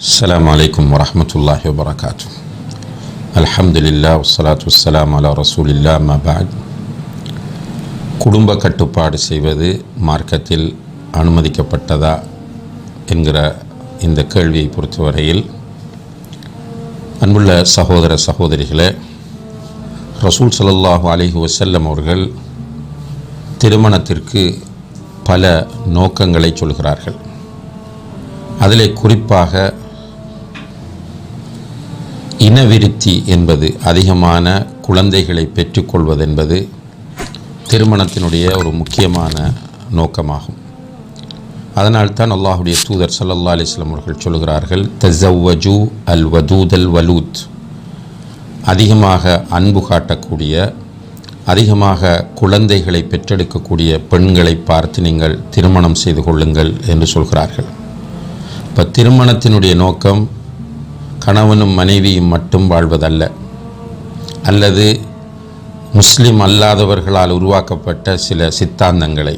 السلام عليكم ورحمة الله وبركاته الحمد لله والصلاة والسلام على رسول الله ما بعد குடும்ப கட்டுப்பாடு செய்வது மார்க்கத்தில் அனுமதிக்கப்பட்டதா என்கிற இந்த கேள்வியை பொறுத்தவரையில் அன்புள்ள சகோதர சகோதரிகளே ரசூல் ஸல்லல்லாஹு அலைஹி வஸல்லம் அவர்கள் திருமணத்திற்கு பல நோக்கங்களை சொல்கிறார்கள் அதிலே குறிப்பாக இனவிருத்தி என்பது அதிகமான குழந்தைகளை பெற்றுக்கொள்வதென்பது திருமணத்தினுடைய ஒரு முக்கியமான நோக்கமாகும். அதனால்தான் அல்லாஹுடைய தூதர் ஸல்லல்லாஹு அலிஸ்லாம் அவர்கள் சொல்கிறார்கள் தஸவ்வஜு அல் வதூத் அல் வலூத். அதிகமாக அன்பு காட்டக்கூடிய அதிகமாக குழந்தைகளை பெற்றெடுக்கக்கூடிய பெண்களை பார்த்து நீங்கள் திருமணம் செய்து கொள்ளுங்கள் என்று சொல்கிறார்கள். இப்போ திருமணத்தினுடைய நோக்கம் கணவனும் மனைவியும் மட்டும் வாழ்வதல்ல. அல்லது முஸ்லிம் அல்லாதவர்களால் உருவாக்கப்பட்ட சில சித்தாந்தங்களை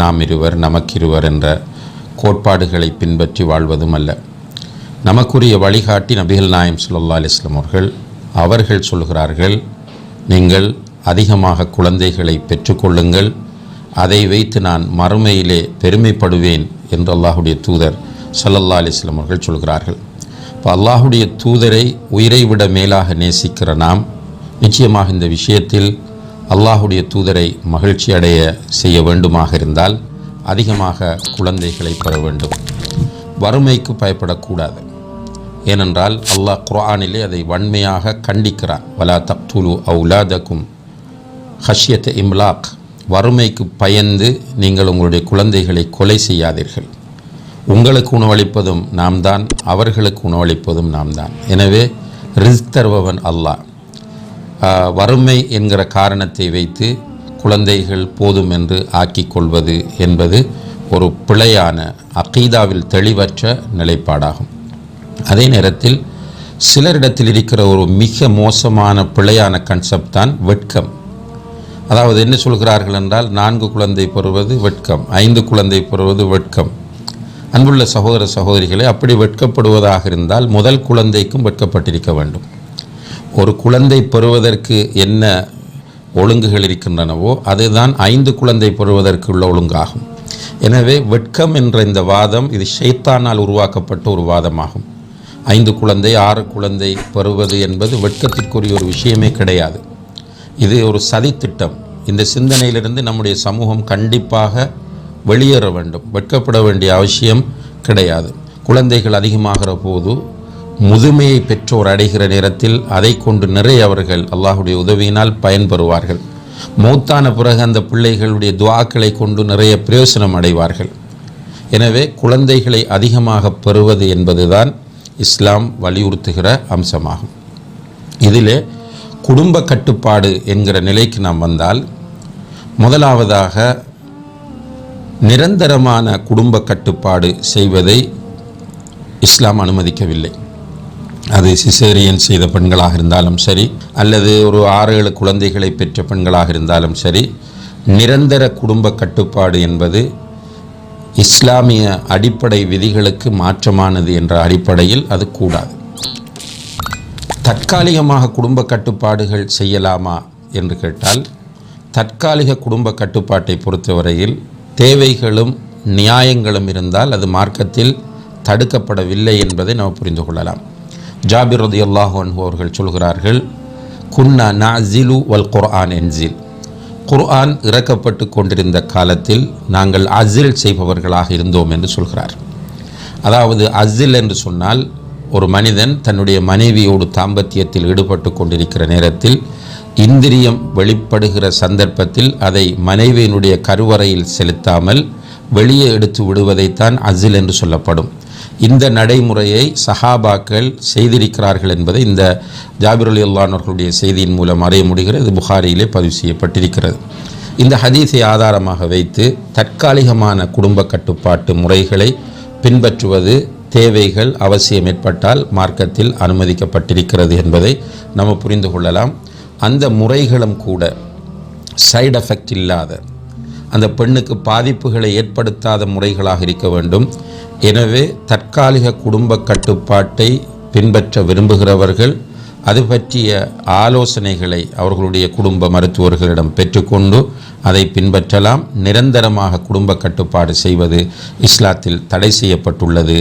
நாம் இருவர் நமக்கிருவர் என்ற கோட்பாடுகளை பின்பற்றி வாழ்வதும் அல்ல. நமக்குரிய வழிகாட்டி நபிகள் நாயம் சுல்லா அலைஹி அவர்கள் அவர்கள் சொல்கிறார்கள் நீங்கள் அதிகமாக குழந்தைகளை பெற்றுக்கொள்ளுங்கள் அதை வைத்து நான் மறுமையிலே பெருமைப்படுவேன் என்று அல்லாஹுடைய தூதர் சல்லல்லா அலைஹி அவர்கள் சொல்கிறார்கள். இப்போ அல்லாஹுடைய தூதரை உயிரை விட மேலாக நேசிக்கிற நாம் நிச்சயமாக இந்த விஷயத்தில் அல்லாஹுடைய தூதரை மகிழ்ச்சி அடைய செய்ய வேண்டுமாக இருந்தால் அதிகமாக குழந்தைகளை பெற வேண்டும். வறுமைக்கு பயப்படக்கூடாது. ஏனென்றால் அல்லாஹ் குர்ஆனிலே அதை வன்மையாக கண்டிக்கிறான். வலா தப்துலு அவுலாதக்கும் ஹஷ்யத் இம்லாக். வறுமைக்கு பயந்து நீங்கள் உங்களுடைய குழந்தைகளை கொலை செய்யாதீர்கள். உங்களுக்கு உணவளிப்பதும் நாம் தான் அவர்களுக்கு உணவளிப்பதும் நாம் தான் எனவே ரிஸ்க் தருபவன் அல்லாஹ். வறுமை என்கிற காரணத்தை வைத்து குழந்தைகள் போதும் என்று ஆக்கிக் கொள்வது என்பது ஒரு பிழையான அகீதாவில் தெளிவற்ற நிலைப்பாடாகும். அதே நேரத்தில் சிலரிடத்தில் இருக்கிற ஒரு மிக மோசமான பிழையான கன்செப்ட் தான் வெட்கம். அதாவது என்ன சொல்கிறார்கள் என்றால் நான்கு குழந்தை பெறுவது வெட்கம் ஐந்து குழந்தை பெறுவது வெட்கம். அன்புள்ள சகோதர சகோதரிகளே அப்படி வெட்கப்படுவதாக இருந்தால் முதல் குழந்தைக்கும் வெட்கப்பட்டிருக்க வேண்டும். ஒரு குழந்தை பெறுவதற்கு என்ன ஒழுங்குகள் இருக்கின்றனவோ அதுதான் ஐந்து குழந்தை பெறுவதற்கு உள்ள ஒழுங்காகும். எனவே வெட்கம் என்ற இந்த வாதம் இது ஷைத்தானால் உருவாக்கப்பட்ட ஒரு வாதமாகும். ஐந்து குழந்தை ஆறு குழந்தை பெறுவது என்பது வெட்கத்திற்குரிய ஒரு விஷயமே கிடையாது. இது ஒரு சதித்திட்டம். இந்த சிந்தனையிலிருந்து நம்முடைய சமூகம் கண்டிப்பாக வெளியேற வேண்டும். வெட்கப்பட வேண்டிய அவசியம் கிடையாது. குழந்தைகள் அதிகமாகிற போது முதுமையை பெற்றோர் அடைகிற நேரத்தில் அதை கொண்டு நிறைய அவர்கள் அல்லாஹுடைய உதவியினால் பயன்பெறுவார்கள். மூத்தான பிறகு அந்த பிள்ளைகளுடைய துவாக்களை கொண்டு நிறைய பிரயோசனம் அடைவார்கள். எனவே குழந்தைகளை அதிகமாக பெறுவது என்பதுதான் இஸ்லாம் வலியுறுத்துகிற அம்சமாகும். இதிலே குடும்ப கட்டுப்பாடு என்கிற நிலைக்கு நாம் வந்தால் முதலாவதாக நிரந்தரமான குடும்ப கட்டுப்பாடு செய்வதை இஸ்லாம் அனுமதிக்கவில்லை. அது சிசேரியன் செய்த பெண்களாக இருந்தாலும் சரி அல்லது ஒரு ஆறு ஏழு குழந்தைகளை பெற்ற பெண்களாக இருந்தாலும் சரி நிரந்தர குடும்ப கட்டுப்பாடு என்பது இஸ்லாமிய அடிப்படை விதிகளுக்கு மாற்றமானது என்ற அடிப்படையில் அது கூடாது. தற்காலிகமாக குடும்ப கட்டுப்பாடுகள் செய்யலாமா என்று கேட்டால் தற்காலிக குடும்ப கட்டுப்பாட்டை பொறுத்தவரையில் தேவைகளும் நியாயங்களும் இருந்தால் அது மார்க்கத்தில் தடுக்கப்படவில்லை என்பதை நாம் புரிந்து கொள்ளலாம். ஜாபிர் ரதியல்லாஹு அன்ஹு அவர்கள் சொல்கிறார்கள் குன்னா நாசிலு வல் குர்ஆன் என்சில் குர்ஆன் இறக்கப்பட்டு கொண்டிருந்த காலத்தில் நாங்கள் அசில் செய்பவர்களாக இருந்தோம் என்று சொல்கிறார். அதாவது அசில் என்று சொன்னால் ஒரு மனிதன் தன்னுடைய மனைவியோடு தாம்பத்தியத்தில் ஈடுபட்டு கொண்டிருக்கிற நேரத்தில் இந்திரியம் வெளிப்படுகிற சந்தர்ப்பத்தில் அதை மனைவியினுடைய கருவறையில் செலுத்தாமல் வெளியே எடுத்து விடுவதைத்தான் அசில் என்று சொல்லப்படும். இந்த நடைமுறையை சஹாபாக்கள் செய்திருக்கிறார்கள் என்பதை இந்த ஜாபிர் அலி அல்லானவர்களுடைய செய்தியின் மூலம் அறிய முடிகிறது. இது புகாரியிலே பதிவு செய்யப்பட்டிருக்கிறது. இந்த ஹதீஸை ஆதாரமாக வைத்து தற்காலிகமான குடும்ப கட்டுப்பாட்டு முறைகளை பின்பற்றுவது தேவைகள் அவசியம் ஏற்பட்டால் மார்க்கத்தில் அனுமதிக்கப்பட்டிருக்கிறது என்பதை நம்ம புரிந்து கொள்ளலாம். அந்த முறைகளும் கூட சைடு எஃபெக்ட் இல்லாத அந்த பெண்ணுக்கு பாதிப்புகளை ஏற்படுத்தாத முறைகளாக இருக்க வேண்டும். எனவே தற்காலிக குடும்ப கட்டுப்பாட்டை பின்பற்ற விரும்புகிறவர்கள் அது பற்றிய ஆலோசனைகளை அவர்களுடைய குடும்ப மருத்துவர்களிடம் பெற்றுக்கொண்டு அதை பின்பற்றலாம். நிரந்தரமாக குடும்ப கட்டுப்பாடு செய்வது இஸ்லாத்தில் தடை செய்யப்பட்டுள்ளது.